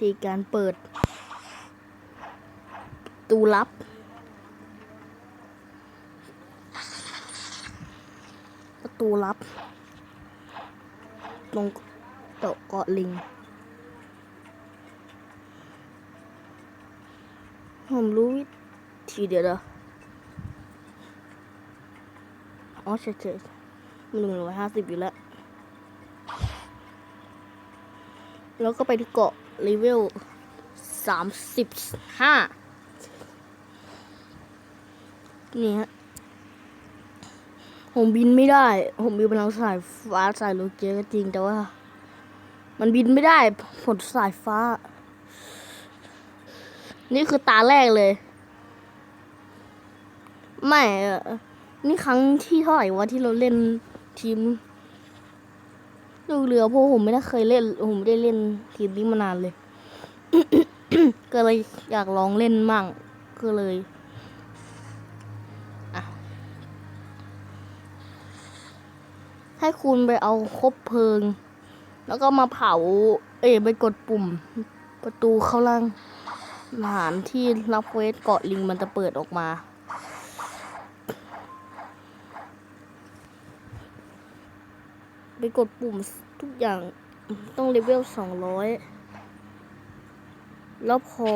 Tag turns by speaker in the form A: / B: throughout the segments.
A: ธีการเปิด ตูลับ ประตูลับ ตรงเกาะเกาะลิง ผมรู้วิธีเดียวเด้ออ๋อเฉยๆมันหนึ่งร้อยห้าสิบอยู่แล้ว แล้วก็ไปที่เกาะ เลเวลสามสิบห้านี่ฮะผมบินไม่ได้ ผมมีพลังสายฟ้าสายโลเจก็จริงแต่ว่า มันบินไม่ได้ผลสายฟ้า นี่คือตาแรกเลย ไม่ นี่ครั้งที่เท่าไหร่วะที่เราเล่นทีม ลูกเรือเพราะผมไม่ได้เคยเล่นผมไม่ได้เล่นทีมนี้มานานเลย ก็เลยอยากลองเล่นมั่งก็เลยให้คุณไปเอาคบเพลิง แล้วก็มาเผา เอ้ยไปกดปุ่ม ประตูเข้าล่างฐานที่รับเวสเกาะลิงมันจะเปิดออกมา ไปกดปุ่มทุกอย่างต้องเลเวลสองร้อยแล้วพอ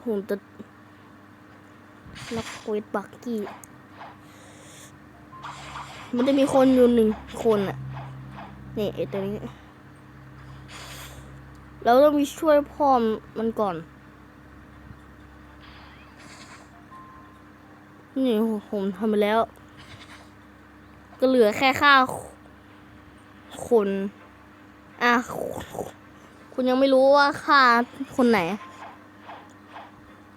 A: ผมจะรับเวทบักกี้ มันจะมีคนอยู่หนึ่งคนอะนี่ไอตัวนี้ เราต้องมีช่วยพ่อมันก่อน นี่ผมทำไปแล้ว ก็เหลือแค่ค่าคนอะคุณยังไม่รู้ว่าค่าคนไหน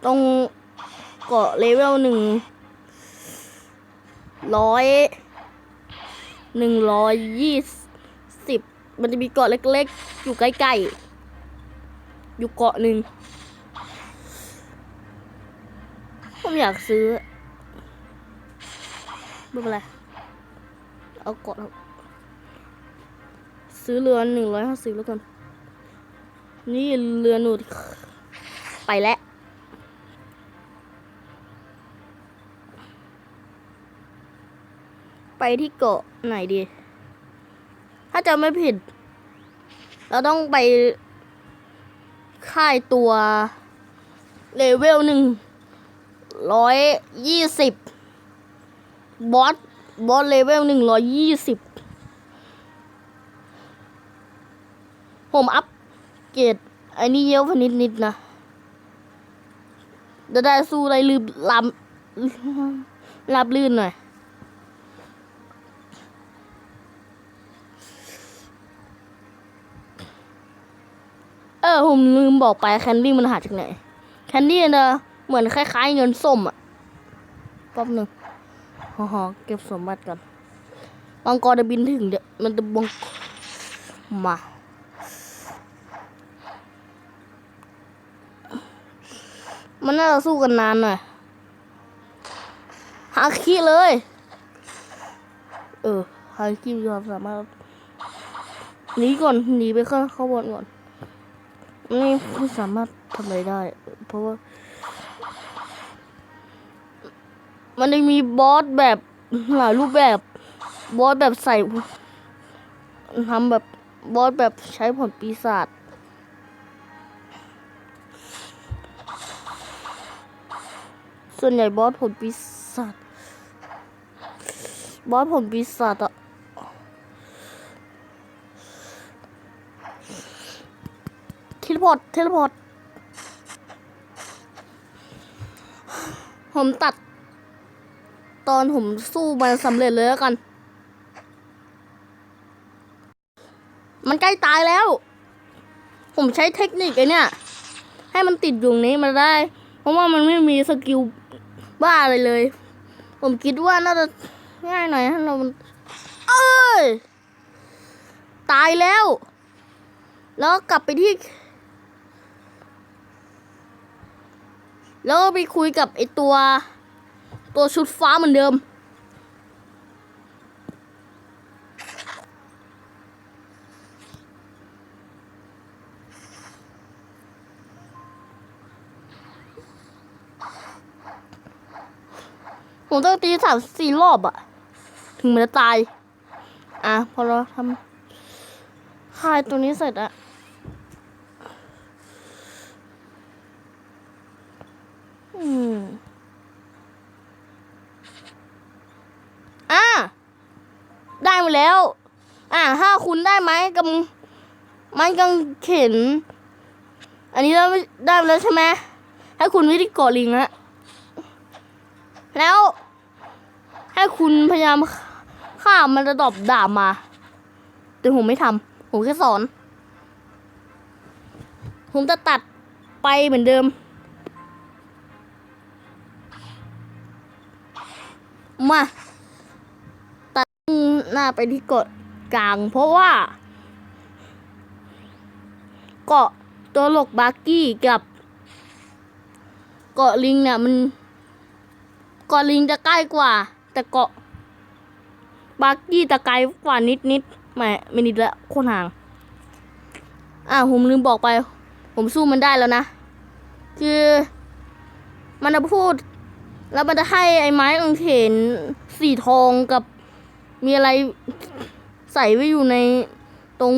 A: ต้องเกาะเลเวลหนึ่งร้อยหนึ่งร้อยยี่สิบมันจะมีเกาะเล็กๆ อยู่ใกล้ๆ อยู่เกาะหนึ่งผมอยากซื้อ ไม่เป็นไร เอาเกาะครับซื้อเรือหนึ่งร้อยห้าสิบแล้วกัน นี่เรือหนูไปแล้วไปที่เกาะไหนดี ถ้าจะไม่ผิด เราต้องไปค่ายตัว เลเวลหนึ่งร้อยยี่สิบ บอส บอสเลเวลหนึ่งร้อยยี่สิบผมอัพเกรดไอ้นี่เยอะพนิดนิดๆนะ จะได้สู้ได้ลืมลำรับลื่นหน่อย เออ ผมลืมบอกไปแคนดี้มันหาจากไหน แคนดี้นะเหมือนคล้ายๆเงินส้มอะป๊บหนึ่ง ฮ่อเก็บสมบัติก่อนมังกรจะบินถึงเดี๋ยวมันจะบงมามันน่าจะสู้กันนานหน่อยหาคีเลย เออหาคีมีความสามารถหนีก่อนหนีไปข้างข้าบนก่อน นี่ไม่สามารถทำอะไรได้ เพราะว่า มันจะมีบอสแบบหลายรูปแบบ บอสแบบใส่ทำแบบบอสแบบใช้ผลปีศาจส่วนใหญ่บอสผลปีศาจบอสผลปีศาจอะเทเลพอร์ตเทเลพอร์ตผมตัด ตอนผมสู้มันสำเร็จเลยแล้วกัน มันใกล้ตายแล้ว ผมใช้เทคนิคไอเนี่ย ให้มันติดอยู่ตรงนี้มาได้ เพราะว่ามันไม่มีสกิลบ้าอะไรเลย ผมคิดว่าน่าจะง่ายหน่อยถ้าเราเอ้ย ตายแล้ว แล้วกลับไปที่ แล้วไปคุยกับไอตัว ตัวชุดฟ้าเหมือนเดิม ผมต้องตีสามสี่รอบอะถึงมันจะตาย อะ พอเราทำคายตัวนี้เสร็จอะอืม อะได้มาแล้ว อะถ้าคุณได้ไหมกับมันกังเข็น อันนี้ได้ได้มาแล้วใช่ไหมให้คุณวิธีเกาะลิงละแล้ว ให้คุณพยายามฆ่ามันจะดอบด่ามา แต่ผมไม่ทำผมแค่สอน ผมจะตัดไปเหมือนเดิม มา หน้าไปที่เกาะกลาง เพราะว่า เกาะตัวหลกบาร์กี้กับเกาะลิงเนี่ยมันเกาะลิงจะใกล้กว่า แต่เกาะบาร์กี้จะไกลกว่านิดนิดไม่ไม่นิดละโคตรห่างอ่าผมลืมบอกไป ผมสู้มันได้แล้วนะ คือมันจะพูด แล้วมันจะให้ไอ้ไม้กางเขนสีทองกับ มีอะไรใส่ไว้อยู่ในตรง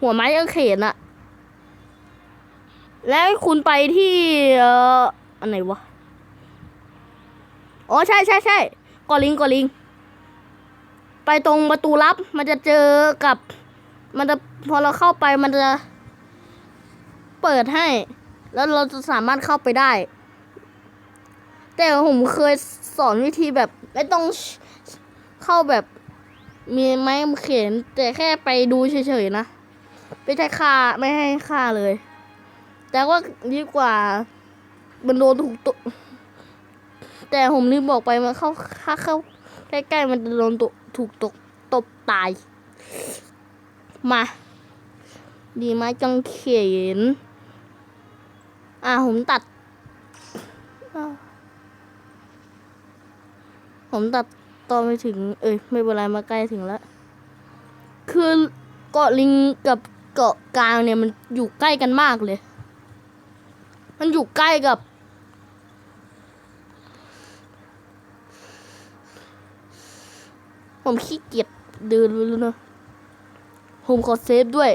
A: หัวไม้กางเขนอะแล้วคุณไปที่เอ่ออันไหนวะ อ๋อใช่ใช่ใช่กอลิงกอลิง ไปตรงประตูลับมันจะเจอกับ มันจะพอเราเข้าไปมันจะเปิดให้ แล้วเราจะสามารถเข้าไปได้ แต่ผมเคยสอนวิธีแบบ ไม่ต้อง เข้าแบบมีไม้เขียนแต่แค่ไปดูเฉยๆนะไม่ใช่ฆ่าไม่ให้ฆ่าเลย แต่ว่าดีกว่า มันโดนถูกตวแต่ผมลืมบอกไปมันเข้าถ้าเข้าใกล้ๆมันจะโดนตกถูกตกตบตาย มา ดีไหมจังเขียน อ่าผมตัด ผมตัด ตอนไปถึง เอ้ยไม่เป็นไรมาใกล้ถึงแล้ว คือเกาะลิงกับเกาะกลางเนี่ยมันอยู่ใกล้กันมากเลย มันอยู่ใกล้กับ ผมขี้เกียจเดินแล้วนะผมขอเซฟด้วย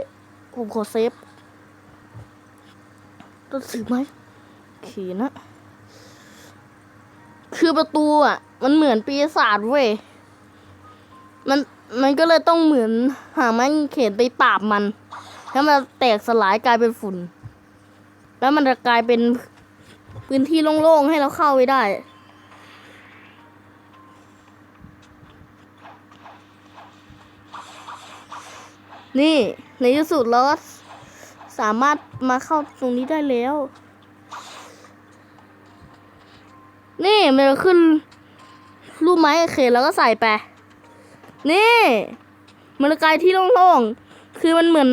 A: ผมขอเซฟต้องถือไหมขียนนะ คือประตูอะ มันเหมือนปีศาจเว้ย มันมันก็เลยต้องเหมือนหาไม้เขนไปปราบมัน แล้วมันแตกสลายกลายเป็นฝุ่น แล้วมันจะกลายเป็นพื้นที่โล่งๆให้เราเข้าไปได้ นี่ในที่สุดเราก็สามารถมาเข้าตรงนี้ได้แล้ว นี่มันขึ้น รูปไม้กางเขนแล้วก็ใส่ไป นี่มันกลายที่โล่งๆ คือมันเหมือน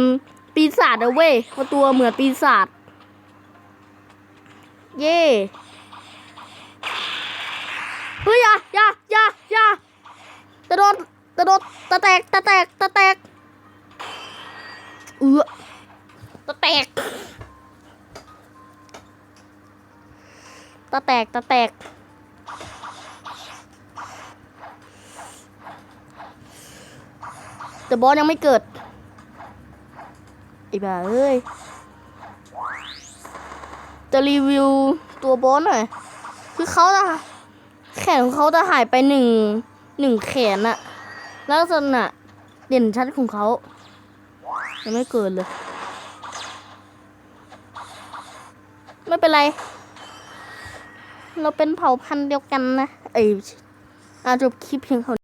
A: ปีศาจอะเว้ยพราะตัวเหมือนปีศาจ เย่เฮ้ยอย่าอย่าอย่าอย่าตะโดดตะโดดตะแตกตะแตกตะแตกเออตะแตกตะแตกตะแตก แต่บอสยังไม่เกิดไอ้บ้าเอ้ยจะรีวิวตัวบอสหน่อยคือเขาจะแขนของเขาจะหายไปหนึ่งหนึ่งแขนอะลักษณะเด่นชัดของเขายังไม่เกิดเลยไม่เป็นไร เราเป็นเผ่าพันธุ์เดียวกันนะ เอ้ยอาจบคลิปเพียงเท่า